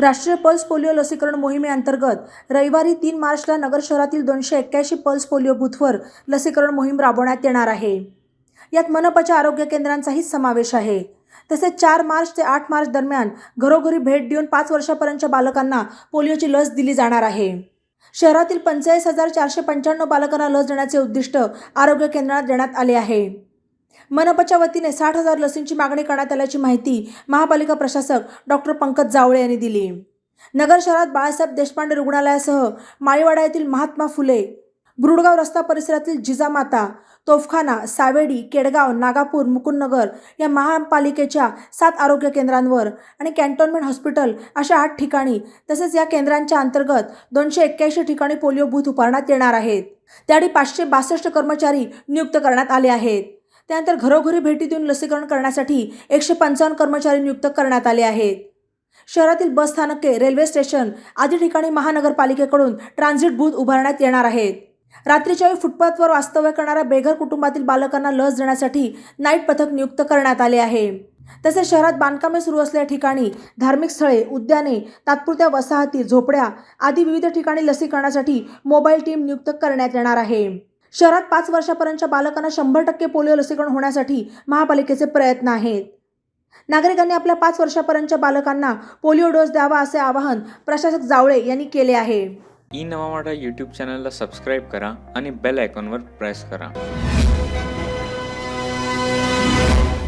राष्ट्रीय pulse polio लसीकरण मोहिमेअंतर्गत रविवारी तीन मार्चला नगर शहरातील दोनशे एक्क्याऐंशी पल्स पोलिओ बूथवर लसीकरण मोहीम राबवण्यात येणार आहे. यात मनपाच्या आरोग्य केंद्रांचाही समावेश आहे. तसेच चार मार्च ते आठ मार्च दरम्यान घरोघरी भेट देऊन पाच वर्षापर्यंतच्या बालकांना पोलिओची लस दिली जाणार आहे. शहरातील पंचेचाळीस हजार चारशे पंच्याण्णव बालकांना लस देण्याचे उद्दिष्ट आरोग्य केंद्रात देण्यात आले आहे. मनपाच्या वतीने साठ हजार लसींची मागणी करण्यात आल्याची माहिती महापालिका प्रशासक डॉक्टर पंकज जावळे यांनी दिली. नगर शहरात बाळासाहेब देशपांडे रुग्णालयासह माळीवाडा येथील महात्मा फुले ब्रुडगाव रस्ता परिसरातील जिजामाता तोफखाना सावेडी केडगाव नागापूर मुकुंदनगर या महापालिकेच्या सात आरोग्य केंद्रांवर आणि कॅन्टोन्मेंट हॉस्पिटल अशा आठ ठिकाणी तसेच या केंद्रांच्या अंतर्गत दोनशे एक्क्याऐंशी ठिकाणी पोलिओ बूथ उभारण्यात येणार आहेत. त्याआधी पाचशे बासष्ट कर्मचारी नियुक्त करण्यात आले आहेत. त्यानंतर घरोघरी भेटी देऊन लसीकरण करण्यासाठी एकशे पंचावन्न कर्मचारी नियुक्त करण्यात आले आहेत. शहरातील बस स्थानके रेल्वे स्टेशन आदी ठिकाणी महानगरपालिकेकडून ट्रान्झिट बूथ उभारण्यात येणार आहेत. रात्रीच्या वेळी फुटपाथवर वास्तव्य करणाऱ्या बेघर कुटुंबातील बालकांना लस देण्यासाठी नाईट पथक नियुक्त करण्यात आले आहे. तसेच शहरात बांधकामे सुरू असलेल्या ठिकाणी धार्मिक स्थळे उद्याने तात्पुरत्या वसाहती झोपड्या आदी विविध ठिकाणी लसीकरणासाठी मोबाईल टीम नियुक्त करण्यात येणार आहे. शहरात पाच वर्षापर्यंतच्या बालकांना शंभर टक्के पोलिओ लसीकरण होण्यासाठी महापालिकेचे प्रयत्न आहेत. नागरिकांनी आपल्या पाच वर्षापर्यंतच्या बालकांना पोलिओ डोस द्यावा असे आवाहन प्रशासक जावळे यांनी केले आहे. ई नवा मराठा यूट्यूब चॅनलला सबस्क्राईब करा आणि बेल आयकॉनवर प्रेस करा.